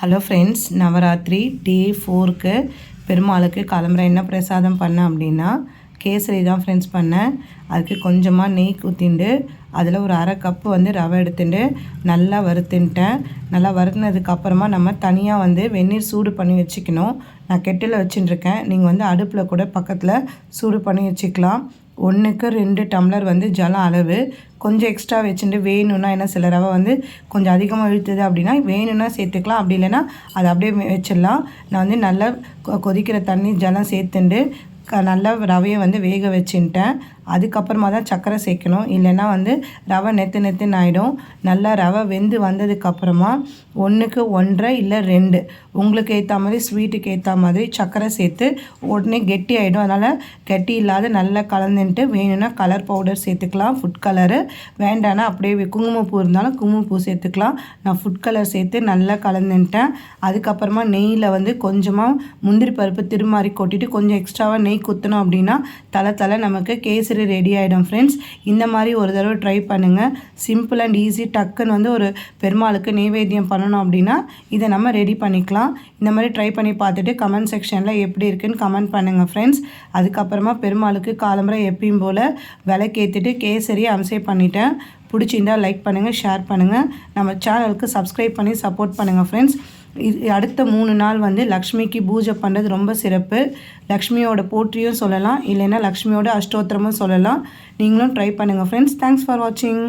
Hello friends Navaratri டே ஃபோருக்கு பெருமாளுக்கு கிளம்புற என்ன பிரசாதம் பண்ணேன் அப்படின்னா கேசரி தான் ஃப்ரெண்ட்ஸ் பண்ணேன். அதுக்கு கொஞ்சமாக நெய் ஊற்றிண்டு அதில் ஒரு அரை கப்பு வந்து ரவை எடுத்துட்டு நல்லா வறுத்துன்ட்டேன். நல்லா வறுத்துனதுக்கப்புறமா நம்ம தனியாக வந்து வெந்நீர் சூடு பண்ணி வச்சுக்கணும். நான் கெட்டில் வச்சுட்டுருக்கேன். நீங்கள் வந்து அடுப்பில் கூட பக்கத்தில் சூடு பண்ணி வச்சுக்கலாம். ஒன்றுக்கு ரெண்டு டம்ளர் வந்து ஜலம் அளவு. கொஞ்சம் எக்ஸ்ட்ரா வச்சுட்டு வேணும்னா என்ன சில ரவை வந்து கொஞ்சம் அதிகமாக இழுத்துது அப்படின்னா வேணும்னா சேர்த்துக்கலாம். அப்படி இல்லைன்னா அதை அப்படியே வச்சிடலாம். நான் வந்து நல்லா கொதிக்கிற தண்ணி ஜலம் சேர்த்துண்டு க நல்லா ரவையை வந்து வேக வச்சுட்டேன். அதுக்கப்புறமா தான் சர்க்கரை சேர்க்கணும். இல்லைன்னா வந்து ரவை நெத்து நெத்துன்னு ஆகிடும் நல்லா ரவை வெந்து வந்ததுக்கப்புறமா ஒன்றுக்கு ஒன்றரை இல்லை ரெண்டு. உங்களுக்கு ஏற்ற மாதிரி ஸ்வீட்டுக்கு ஏற்ற மாதிரி சர்க்கரை சேர்த்து உடனே கெட்டி ஆகிடும் அதனால் கெட்டி இல்லாத நல்லா கலந்துன்ட்டு வேணும்னா கலர் பவுடர் சேர்த்துக்கலாம். ஃபுட் கலரு வேண்டானா அப்படியே குங்குமப்பூ இருந்தாலும் குங்குமப்பூ சேர்த்துக்கலாம். நான் ஃபுட் கலர் சேர்த்து நல்லா கலந்துட்டேன் அதுக்கப்புறமா நெய்யில் வந்து கொஞ்சமாக முந்திரி பருப்பு திருமாறி கொட்டிட்டு கொஞ்சம் எக்ஸ்ட்ராவாக நெய் குத்தணும் அப்படின்னா தலை தலை நமக்கு கேசரி ரெடி ஆகிடும் ஃப்ரெண்ட்ஸ் இந்த மாதிரி ஒரு தடவை ட்ரை பண்ணுங்கள் சிம்பிள் அண்ட் ஈஸி டக்குன்னு வந்து ஒரு பெருமாளுக்கு நெய்வேத்தியம் பண்ணணும் அப்படின்னா இதை நம்ம ரெடி பண்ணிக்கலாம். இந்த மாதிரி ட்ரை பண்ணி பார்த்துட்டு கமெண்ட் செக்ஷனில் எப்படி இருக்குன்னு கமெண்ட் பண்ணுங்கள் ஃப்ரெண்ட்ஸ் அதுக்கப்புறமா பெருமாளுக்கு காலம்பரை எப்பயும் போல் விளக்கேற்றிட்டு கேசரி அம்சை பண்ணிட்டேன். பிடிச்சிருந்தால் லைக் பண்ணுங்கள் ஷேர் பண்ணுங்கள் நம்ம சேனலுக்கு சப்ஸ்கிரைப் பண்ணி சப்போர்ட் பண்ணுங்கள் ஃப்ரெண்ட்ஸ் இது அடுத்த மூணு நாள் வந்து லக்ஷ்மிக்கு பூஜை பண்ணுறது ரொம்ப சிறப்பு. லக்ஷ்மியோட போற்றியும் சொல்லலாம் இல்லைன்னா லக்ஷ்மியோட அஷ்டோத்திரமும் சொல்லலாம். நீங்களும் ட்ரை பண்ணுங்கள் ஃப்ரெண்ட்ஸ் தேங்க்ஸ் ஃபார் வாட்சிங்